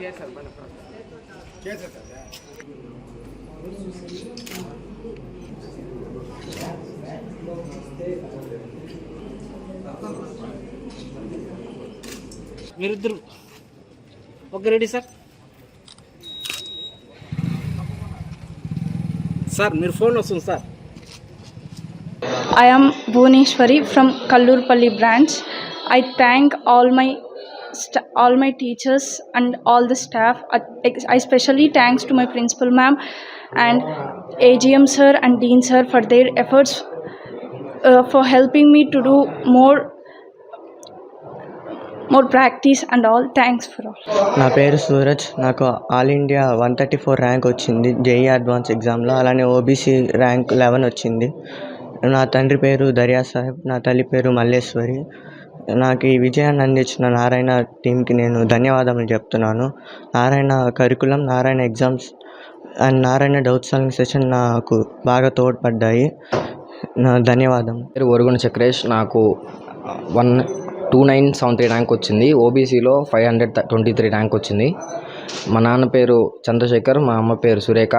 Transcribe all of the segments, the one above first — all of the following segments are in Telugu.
చేశారు మన ప్రాసెస్ మీరిద్దరు ఓకే రెడీ సార్ సార్ మీరు ఫోన్ వస్తుంది sir I am Bhuneshwari from Kallurpalli branch. I thank all my st- స్ట all my teachers and all the staff I specially thanks to my principal ma'am and AGM sir and dean sir for their efforts for helping me to do more more practice and all thanks for all నా పేరు సూరజ్. నాకు all India one thirty four rank వచ్చింది. జేఈ అడ్వాన్స్ ఎగ్జామ్లో అలానే ఓబీసీ ర్యాంక్ లెవెన్ వచ్చింది. నా తండ్రి పేరు దర్యా సాహెబ్ నా తల్లి పేరు మల్లేశ్వరి. నాకు ఈ విజయాన్ని అందించిన నారాయణ టీంకి నేను ధన్యవాదములు చెప్తున్నాను. Narayana curriculum Narayana exams and Narayana doubt solving session నాకు బాగా తోడ్పడ్డాయి. నా ధన్యవాదం. పేరు ఒరుగున చక్రేష్. నాకు one two nine seven three rank వచ్చింది. ఓబీసీలో five hundred twenty three rank వచ్చింది. మా నాన్న పేరు చంద్రశేఖర్ మా అమ్మ పేరు సురేఖ.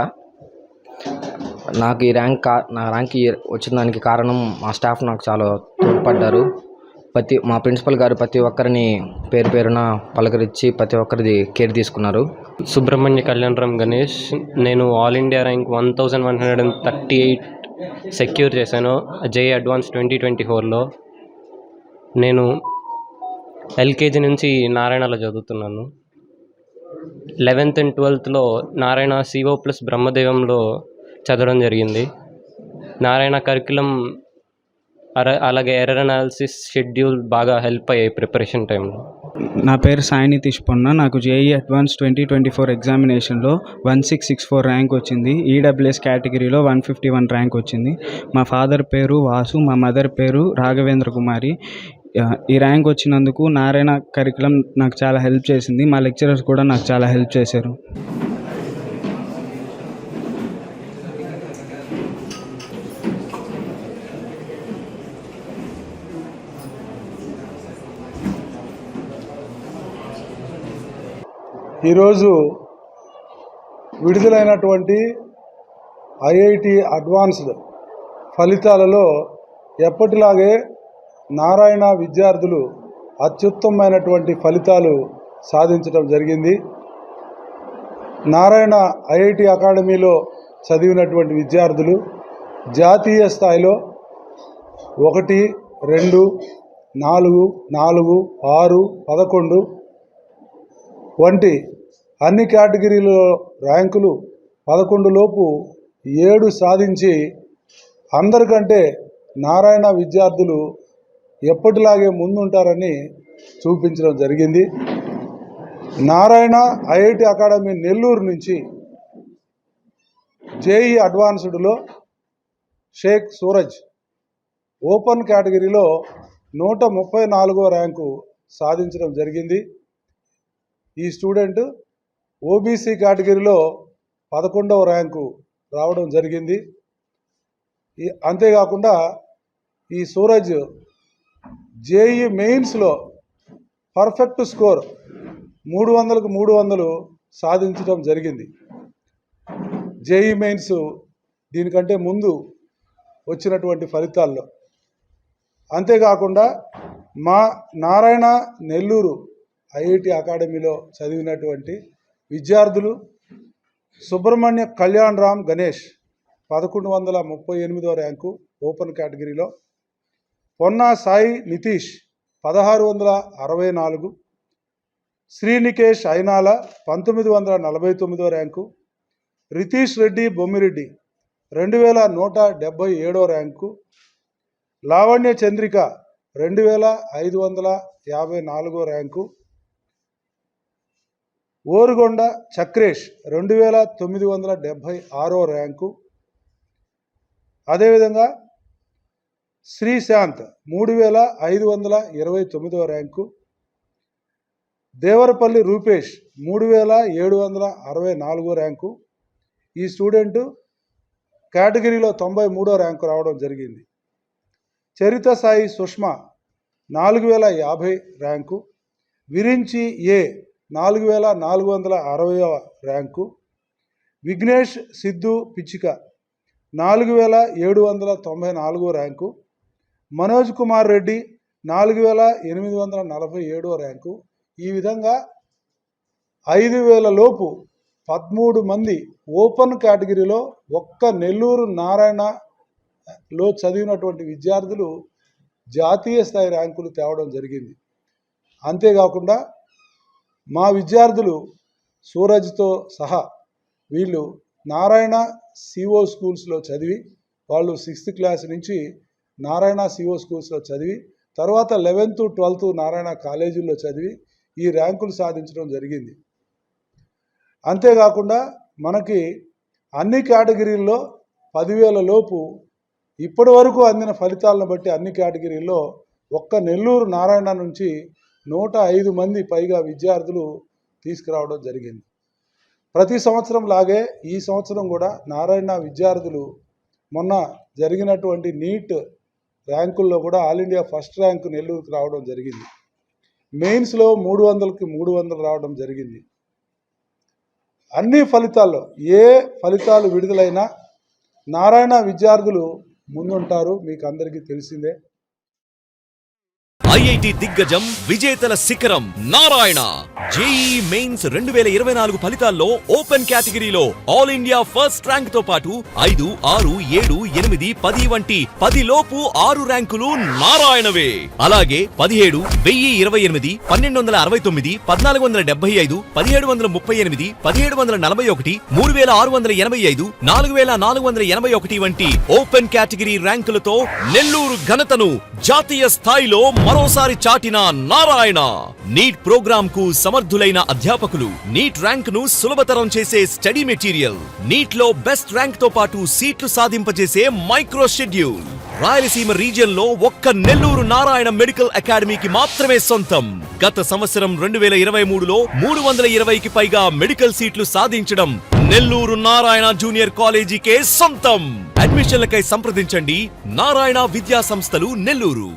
నాకు ఈ ర్యాంక్ కా నా ర్యాంక్ వచ్చిన దానికి కారణం మా స్టాఫ్ నాకు చాలా తోడ్పడ్డారు. ప్రతి మా ప్రిన్సిపల్ గారు ప్రతి ఒక్కరిని పేరు పేరున పలకరించి ప్రతి ఒక్కరిది కేర్ తీసుకున్నారు. సుబ్రహ్మణ్య కళ్యాణరామ్ గణేష్ నేను all India rank one thousand one hundred and thirty eight secure చేశాను జే అడ్వాన్స్ ట్వంటీ ట్వంటీ ఫోర్లో. నేను ఎల్కేజీ నుంచి నారాయణలో చదువుతున్నాను. లెవెన్త్ అండ్ ట్వెల్త్లో నారాయణ సిఓ ప్లస్ బ్రహ్మదేవంలో చదవడం జరిగింది. నారాయణ కరికులం అలాగే ఎర్రర్ అనాలిసిస్ షెడ్యూల్ బాగా హెల్ప్ అయ్యాయి ప్రిపరేషన్ టైంలో నా పేరు సాయి నితీష్ పొన్న నాకు JEE advance twenty twenty four ఎగ్జామినేషన్లో one six six four rank వచ్చింది. ఈడబ్ల్యూఎస్ కేటగిరీలో వన్ ఫిఫ్టీ వన్ ర్యాంక్ వచ్చింది. మా ఫాదర్ పేరు వాసు మా మదర్ పేరు రాఘవేంద్ర కుమారి. ఈ ర్యాంక్ వచ్చినందుకు నారాయణ కరికులం నాకు చాలా హెల్ప్ చేసింది. మా లెక్చరర్స్ కూడా నాకు చాలా హెల్ప్ చేశారు. ఈరోజు విడుదలైనటువంటి ఐఐటి అడ్వాన్స్డ్ ఫలితాలలో ఎప్పటిలాగే నారాయణ విద్యార్థులు అత్యుత్తమైనటువంటి ఫలితాలు సాధించడం జరిగింది. నారాయణ ఐఐటి అకాడమీలో చదివినటువంటి విద్యార్థులు జాతీయ స్థాయిలో ఒకటి రెండు నాలుగు నాలుగు ఆరు పదకొండు వంటి అన్ని కేటగిరీలో ర్యాంకులు పదకొండులోపు ఏడు సాధించి అందరికంటే నారాయణ విద్యార్థులు ఎప్పటిలాగే ముందుంటారని చూపించడం జరిగింది. నారాయణ ఐఐటి అకాడమీ నెల్లూరు నుంచి జేఈ అడ్వాన్స్డ్లో షేక్ సూరజ్ ఓపెన్ కేటగిరీలో నూట ముప్పై నాలుగో ర్యాంకు సాధించడం జరిగింది. ఈ స్టూడెంట్ ఓబీసీ కేటగిరీలో పదకొండవ ర్యాంకు రావడం జరిగింది. ఈ అంతేకాకుండా ఈ సూరజ్ జేఈ మెయిన్స్లో పర్ఫెక్ట్ స్కోర్ మూడు వందలకు మూడు వందలు సాధించడం జరిగింది. జేఈ మెయిన్స్ దీనికంటే ముందు వచ్చినటువంటి ఫలితాల్లో. అంతేకాకుండా మా నారాయణ నెల్లూరు ఐఐటి అకాడమీలో చదివినటువంటి విద్యార్థులు సుబ్రహ్మణ్య కళ్యాణ్ రామ్ గణేష్ పదకొండు వందల ముప్పై ఎనిమిదో ర్యాంకు ఓపెన్ కేటగిరీలో పొన్నా సాయి నితీష్ పదహారు వందల అరవై నాలుగు శ్రీనికేష్ అయినాల పంతొమ్మిది వందల నలభై తొమ్మిదో ర్యాంకు రితీష్ రెడ్డి బొమ్మిరెడ్డి రెండు వేల నూట డెబ్భై ఏడో ర్యాంకు లావణ్య చంద్రిక రెండు వేల ఐదు వందల యాభై నాలుగో ర్యాంకు ఓరుగొండ చక్రేష్ రెండు వేల తొమ్మిది వందల డెబ్భై ఆరో ర్యాంకు. అదేవిధంగా శ్రీశాంత్ మూడు వేల ఐదు వందల ఇరవై తొమ్మిదవ ర్యాంకు. దేవరపల్లి రూపేష్ మూడు వేల ఏడు వందల అరవై నాలుగో ర్యాంకు. ఈ స్టూడెంటు కేటగిరీలో తొంభై మూడో ర్యాంకు రావడం జరిగింది. చరిత సాయి సుష్మా నాలుగు వేల యాభై ర్యాంకు. విరించి ఏ నాలుగు వేల నాలుగు వందల అరవైవ ర్యాంకు. విఘ్నేష్ సిద్ధు పిచ్చిక నాలుగు వేల ఏడు వందల తొంభై నాలుగో ర్యాంకు. మనోజ్ కుమార్ రెడ్డి నాలుగు వేల ఎనిమిది వందల నలభై ఏడో ర్యాంకు. ఈ విధంగా ఐదు వేల లోపు పదమూడు మంది ఓపెన్ కేటగిరీలో ఒక్క నెల్లూరు నారాయణలో చదివినటువంటి విద్యార్థులు జాతీయ స్థాయి ర్యాంకులు తేవడం జరిగింది. అంతేకాకుండా మా విద్యార్థులు సూరజ్తో సహా వీళ్ళు నారాయణ సిఓ స్కూల్స్లో చదివి వాళ్ళు సిక్స్త్ క్లాస్ నుంచి నారాయణ సిఓ స్కూల్స్లో చదివి తర్వాత లెవెన్త్ ట్వెల్త్ నారాయణ కాలేజీల్లో చదివి ఈ ర్యాంకులు సాధించడం జరిగింది. అంతేకాకుండా మనకి అన్ని కేటగిరీల్లో పదివేల లోపు ఇప్పటి వరకు అందిన ఫలితాలను బట్టి అన్ని కేటగిరీల్లో ఒక్క నెల్లూరు నారాయణ నుంచి నూట ఐదు మంది పైగా విద్యార్థులు తీసుకురావడం జరిగింది. ప్రతి సంవత్సరం లాగే ఈ సంవత్సరం కూడా నారాయణ విద్యార్థులు మొన్న జరిగినటువంటి నీట్ ర్యాంకుల్లో కూడా ఆల్ ఇండియా ఫస్ట్ ర్యాంకు నెల్లూరుకు రావడం జరిగింది. మెయిన్స్లో మూడు వందలకి మూడు వందలు రావడం జరిగింది. అన్ని ఫలితాల్లో ఏ ఫలితాలు విడుదలైనా నారాయణ విద్యార్థులు ముందుంటారు మీకు అందరికీ తెలిసిందే. ఐఐటి దిగ్గజం విజేతల శిఖరం నారాయణ. జేఈ మెయిన్స్ రెండు వేల ఇరవై నాలుగు ఫలితాల్లో ఓపెన్ కేటగిరీలో ఆల్ ఇండియా ఫస్ట్ ర్యాంక్తో పాటు ఐదు ఆరు ఏడు ఎనిమిది పది వంటి పది లోపు ఆరు ర్యాంకులు నారాయణవే. అలాగే పదిహేడు వెయ్యి ఇరవై ఎనిమిది పన్నెండు వందల అరవై తొమ్మిది పద్నాలుగు వందల డెబ్బై ఐదు పదిహేడు వందల ముప్పై ఎనిమిది పదిహేడు వందల నలభై ఒకటి మూడు వేల ఆరు వందల ఎనభై ఐదు నాలుగు వేల నాలుగు వందల ఎనభై ఒకటి వంటి ఓపెన్ కేటగిరీ ర్యాంకులతో నెల్లూరు ఘనతను జాతీయ స్థాయిలో మరో మరోసారి చాటిన నారాయణ. నీట్ ప్రోగ్రామ్కు సమర్థులైన అధ్యాపకులు నీట్ ర్యాంక్ను సులభతరం చేసే స్టడీ మెటీరియల్ నీట్లో బెస్ట్ ర్యాంక్తో పాటు సీట్లు సాధింపజేసే మైక్రో షెడ్యూల్. రాయలసీమ రీజియన్లో ఒక్క నెల్లూరు నారాయణ మెడికల్ అకాడమీకి మాత్రమే సొంతం. గత సంవత్సరం రెండు వేల ఇరవై మూడులో మూడు వందల ఇరవైకి పైగా మెడికల్ సీట్లు సాధించడం నెల్లూరు నారాయణ జూనియర్ కాలేజీకే సొంతం. అడ్మిషన్లకై సంప్రదించండి. నారాయణ విద్యా సంస్థలు నెల్లూరు.